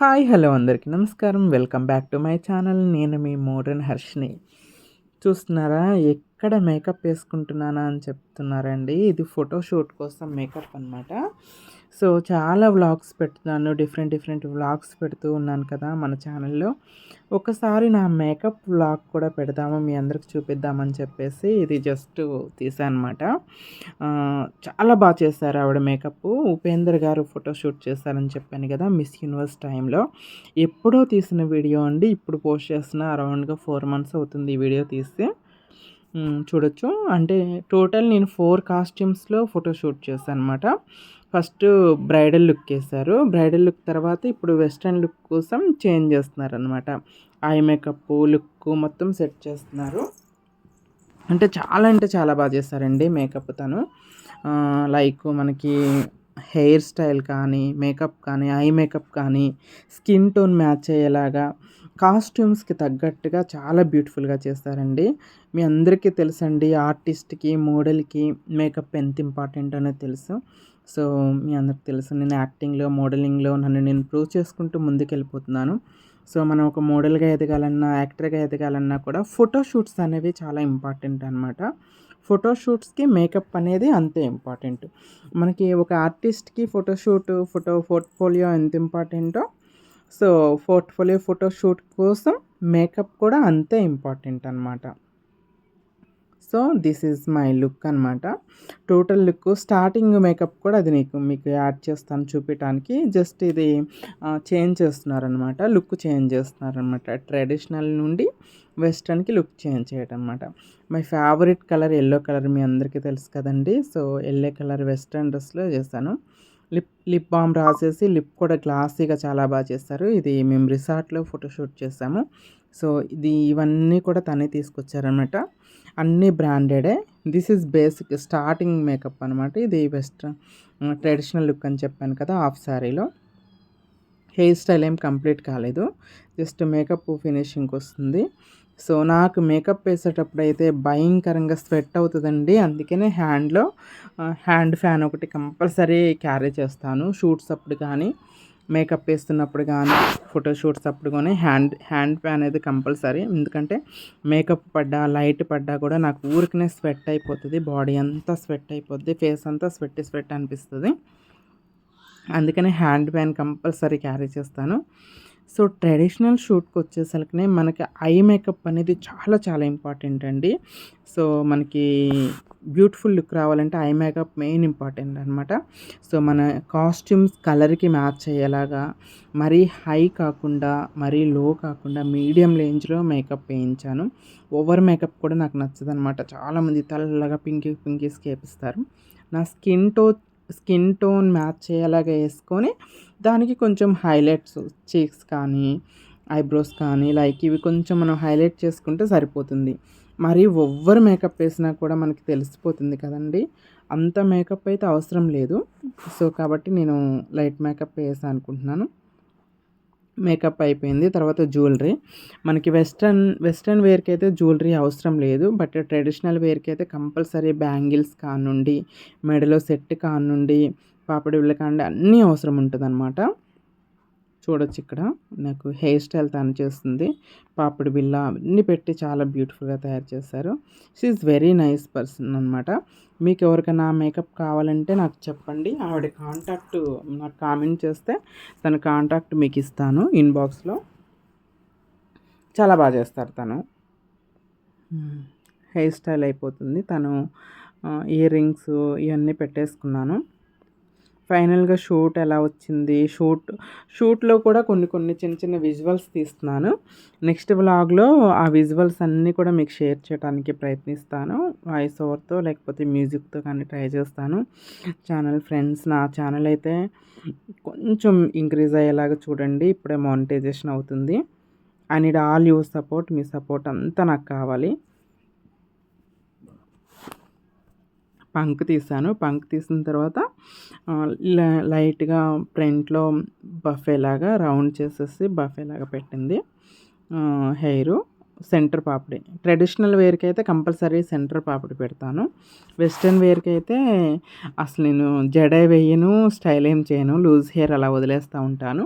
Hi hello అందరికీ నమస్కారం. Welcome back to my channel. నేను మీ మోడర్న్ హర్షిని. చూస్తున్నారా ఎక్కడ మేకప్ వేసుకుంటున్నానా అని చెప్తున్నారండి. ఇది ఫోటోషూట్ కోసం మేకప్ అనమాట సో చాలా వ్లాగ్స్ పెడుతున్నాను. డిఫరెంట్ డిఫరెంట్ వ్లాగ్స్ పెడుతూ ఉన్నాను కదా మన ఛానల్లో. ఒకసారి నా మేకప్ వ్లాగ్ కూడా పెడదాము మీ అందరికి చూపిద్దామని చెప్పేసి ఇది జస్ట్ తీసాను అనమాట చాలా బాగా చేశారు ఆవిడ మేకప్. ఉపేందర్ గారు ఫోటోషూట్ చేశారని చెప్పాను కదా మిస్ యూనివర్స్ టైంలో. ఎప్పుడో తీసిన వీడియో అండి. ఇప్పుడు పోస్ట్ చేసిన అరౌండ్గా ఫోర్ మంత్స్ అవుతుంది ఈ వీడియో తీస్తే. చూడొచ్చు. అంటే టోటల్ నేను ఫోర్ కాస్ట్యూమ్స్లో ఫోటోషూట్ చేశాను అనమాట ఫస్ట్ బ్రైడల్ లుక్ వేశారు బ్రైడల్ లుక్ తర్వాత ఇప్పుడు వెస్ట్రన్ లుక్ కోసం చేంజ్ చేస్తున్నారు అనమాట ఐ మేకప్ లుక్ మొత్తం సెట్ చేస్తున్నారు. అంటే చాలా అంటే చాలా బాగా చేస్తారండి మేకప్ తను. లైక్ మనకి హెయిర్ స్టైల్ కానీ మేకప్ కానీ ఐ మేకప్ కానీ స్కిన్ టోన్ మ్యాచ్ అయ్యేలాగా కాస్ట్యూమ్స్కి తగ్గట్టుగా చాలా బ్యూటిఫుల్గా చేస్తారండి. మీ అందరికీ తెలుసండి ఆర్టిస్ట్కి మోడల్కి మేకప్ ఎంత ఇంపార్టెంట్ అనేది తెలుసు. సో మీ అందరికి తెలుసు నేను యాక్టింగ్లో మోడలింగ్లో నన్ను నేను ప్రూవ్ చేసుకుంటూ ముందుకెళ్ళిపోతున్నాను. సో మనం ఒక మోడల్గా ఎదగాలన్నా యాక్టర్గా ఎదగాలన్నా కూడా ఫోటోషూట్స్ అనేవి చాలా ఇంపార్టెంట్ అనమాట ఫోటోషూట్స్కి మేకప్ అనేది అంతే ఇంపార్టెంట్. మనకి ఒక ఆర్టిస్ట్కి ఫోటోషూట్ ఫోటో పోర్ట్ఫోలియో ఎంత ఇంపార్టెంటో సో పోర్ట్ఫోలియో ఫోటోషూట్ కోసం మేకప్ కూడా అంతే ఇంపార్టెంట్ అనమాట so this is my look అనమాట టోటల్ లుక్ స్టార్టింగ్ మేకప్ కూడా అది నీకు మీకు యాడ్ చేస్తాను చూపించడానికి జస్ట్ ఇది చేంజ్ చేస్తున్నారనమాట లుక్ చేంజ్ చేస్తున్నారనమాట ట్రెడిషనల్ నుండి వెస్ట్రన్కి లుక్ చేంజ్ చేయడం అనమాట my favourite colour yellow colour మీ అందరికీ తెలుసు కదండి. సో ఎల్లో కలర్ వెస్ట్రన్ డ్రెస్లో చేశాను. లిప్ లిప్ బామ్ రాసేసి లిప్ కూడా గ్లాసీగా చాలా బాగా చేస్తారు. ఇది మేము రిసార్ట్లో ఫోటోషూట్ చేసాము. సో ఇది ఇవన్నీ కూడా తనే తీసుకొచ్చారనమాట అన్నీ బ్రాండెడే. This is basic starting makeup అనమాట ఇది వెస్ట్రన్ ట్రెడిషనల్ లుక్ అని చెప్పాను కదా హాఫ్ శారీలో. హెయిర్ స్టైల్ ఏం కంప్లీట్ కాలేదు. జస్ట్ మేకప్ ఫినిషింగ్కి వస్తుంది. సో నాకు మేకప్ వేసేటప్పుడు అయితే భయంకరంగా స్వెట్ అవుతుందండి. అందుకనే హ్యాండ్లో హ్యాండ్ ఫ్యాన్ ఒకటి కంపల్సరీ క్యారీ చేస్తాను. షూట్స్ అప్పుడు కానీ మేకప్ వేస్తున్నప్పుడు కానీ ఫోటోషూట్స్ అప్పుడు కానీ హ్యాండ్ హ్యాండ్ ఫ్యాన్ అనేది కంపల్సరీ. ఎందుకంటే మేకప్ పడ్డా లైట్ పడ్డా కూడా నాకు ఊరికనే స్వెట్ అయిపోతుంది. బాడీ అంతా స్వెట్ అయిపోద్ది. ఫేస్ అంతా స్వెట్ స్వెట్ అనిపిస్తుంది. అందుకని హ్యాండ్ బ్యాన్ కంపల్సరీ క్యారీ చేస్తాను. సో ట్రెడిషనల్ షూట్కి వచ్చేసరికి మనకి ఐ మేకప్ అనేది చాలా చాలా ఇంపార్టెంట్ అండి. సో మనకి బ్యూటిఫుల్ లుక్ రావాలంటే ఐ మేకప్ మెయిన్ ఇంపార్టెంట్ అనమాట సో మన కాస్ట్యూమ్స్ కలర్కి మ్యాచ్ అయ్యేలాగా మరీ హై కాకుండా మరీ లో కాకుండా మీడియం రేంజ్లో మేకప్ వేయించాను. ఓవర్ మేకప్ కూడా నాకు నచ్చదనమాట చాలామంది తెల్లగా పింకి పింకీ స్కేపిస్తారు నా skin to skin tone match అయ్యేలాగా వేసుకొని దానికి కొంచెం హైలైట్స్ చీక్స్ కానీ ఐబ్రోస్ కానీ లైక్ ఇవి కొంచెం మనం హైలైట్ చేసుకుంటే సరిపోతుంది. మరి ఒవ్వరు మేకప్ వేసినా కూడా మనకి తెలిసిపోతుంది కదండి. అంత మేకప్ అయితే అవసరం లేదు. సో కాబట్టి నేను లైట్ మేకప్ వేసాను అనుకుంటున్నాను మేకప్ అయిపోయింది. తర్వాత జ్యువెలరీ. మనకి వెస్ట్రన్ వెస్ట్రన్ వేర్కి అయితే జ్యువెలరీ అవసరం లేదు. బట్ ట్రెడిషనల్ వేర్కి అయితే కంపల్సరీ బ్యాంగిల్స్ కానుండి మెడలో సెట్ కానుండి పాపడి విల్లకాండి అన్నీ అవసరం ఉంటుంది అనమాట చూడొచ్చు ఇక్కడ నాకు హెయిర్ స్టైల్ తను చేస్తుంది. పాపిడి బిల్ల అన్నీ పెట్టి చాలా బ్యూటిఫుల్గా తయారు చేశారు. షీఈ్ వెరీ నైస్ పర్సన్ అనమాట మీకు ఎవరికైనా మేకప్ కావాలంటే నాకు చెప్పండి. ఆవిడ కాంటాక్ట్ నాకు కామెంట్ చేస్తే తన కాంటాక్ట్ మీకు ఇస్తాను ఇన్బాక్స్లో. చాలా బాగా చేస్తారు తను. హెయిర్ స్టైల్ అయిపోతుంది. తను ఇయర్ రింగ్స్ ఇవన్నీ పెట్టేసుకున్నాను. ఫైనల్గా షూట్ ఎలా వచ్చింది? షూట్ షూట్లో కూడా కొన్ని కొన్ని చిన్న చిన్న విజువల్స్ తీస్తున్నాను. నెక్స్ట్ వ్లాగ్లో ఆ విజువల్స్ అన్నీ కూడా మీకు షేర్ చేయడానికి ప్రయత్నిస్తాను. వాయిస్ ఓవర్తో లేకపోతే మ్యూజిక్తో కానీ ట్రై చేస్తాను. ఛానల్ ఫ్రెండ్స్ నా ఛానల్ అయితే కొంచెం ఇంక్రీజ్ అయ్యేలాగా చూడండి ఇప్పుడే మానిటైజేషన్ అవుతుంది. I need all your support me support అంతా నాకు కావాలి. పంక్ తీసాను. పంక్ తీసిన తర్వాత లైట్గా ఫ్రంట్లో బఫేలాగా రౌండ్ చేసేసి బఫేలాగా పెట్టింది. హెయిర్ సెంటర్ పాపిడి. ట్రెడిషనల్ వేర్కి అయితే కంపల్సరీ సెంటర్ పాపిడి పెడతాను. వెస్ట్రన్ వేర్కి అయితే అసలు నేను జడ వేయను స్టైల్ ఏం చేయను లూజ్ హెయిర్ అలా వదిలేస్తూ ఉంటాను.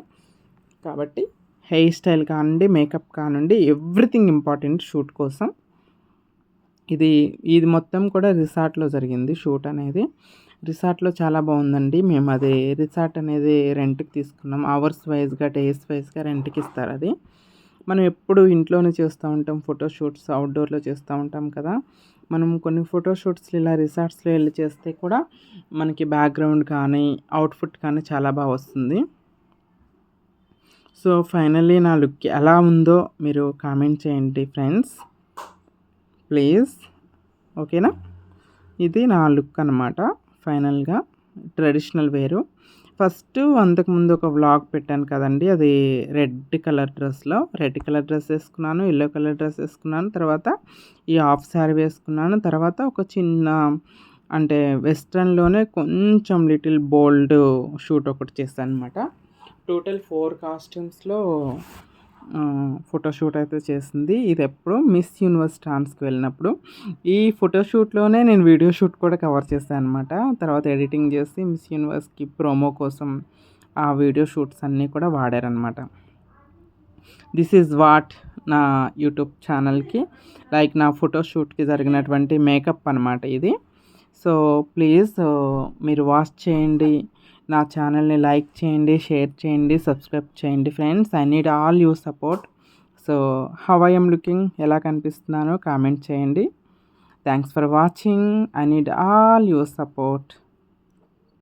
కాబట్టి హెయిర్ స్టైల్ కానివ్వండి మేకప్ కానివ్వండి ఎవ్రీథింగ్ ఇంపార్టెంట్ షూట్ కోసం. ఇది ఇది మొత్తం కూడా రిసార్ట్లో జరిగింది షూట్ అనేది. రిసార్ట్లో చాలా బాగుందండి. మేము అది రిసార్ట్ అనేది రెంట్కి తీసుకున్నాం. అవర్స్ వైజ్గా డేస్ వైజ్గా రెంట్కి ఇస్తారు అది. మనం ఎప్పుడు ఇంట్లోనే చేస్తూ ఉంటాం ఫోటోషూట్స్ అవుట్డోర్లో చేస్తూ ఉంటాం కదా. మనం కొన్ని ఫోటోషూట్స్ ఇలా రిసార్ట్స్లో వెళ్ళి చేస్తే కూడా మనకి బ్యాక్గ్రౌండ్ కానీ అవుట్ఫుట్ కానీ చాలా బాగా వస్తుంది. సో ఫైనల్లీ నా లుక్ ఎలా ఉందో మీరు కామెంట్ చేయండి ఫ్రెండ్స్. ప్లీజ్. ఓకేనా? ఇది నా లుక్ అనమాట ఫైనల్గా. ట్రెడిషనల్ వేరు. ఫస్ట్ అంతకుముందు ఒక వ్లాగ్ పెట్టాను కదండి అది రెడ్ కలర్ డ్రెస్లో. రెడ్ కలర్ డ్రెస్ వేసుకున్నాను ఎల్లో కలర్ డ్రెస్ వేసుకున్నాను తర్వాత ఈ హాఫ్ శారీ వేసుకున్నాను తర్వాత ఒక చిన్న అంటే వెస్ట్రన్లోనే కొంచెం లిటిల్ బోల్డ్ షూట్ ఒకటి చేశాను అనమాట టోటల్ ఫోర్ కాస్ట్యూమ్స్లో ఫోటోషూట్ అయితే చేసింది. ఇది ఎప్పుడు? మిస్ యూనివర్స్ డాన్స్కి వెళ్ళినప్పుడు. ఈ ఫోటోషూట్లోనే నేను వీడియో షూట్ కూడా కవర్ చేశాను అనమాట తర్వాత ఎడిటింగ్ చేసి మిస్ యూనివర్స్కి ప్రోమో కోసం ఆ వీడియో షూట్స్ అన్నీ కూడా వాడారనమాట దిస్ ఈజ్ వాట్ నా యూట్యూబ్ ఛానల్కి. లైక్ నా ఫోటోషూట్కి జరిగినటువంటి మేకప్ అనమాట ఇది. సో ప్లీజ్ మీరు వాచ్ చేయండి. నా ఛానల్ని లైక్ చేయండి షేర్ చేయండి సబ్స్క్రైబ్ చేయండి friends. I need all you support. So how I'm looking? ఎలా కనిపిస్తున్నానో కామెంట్ చేయండి. Thanks for watching. I need all your support.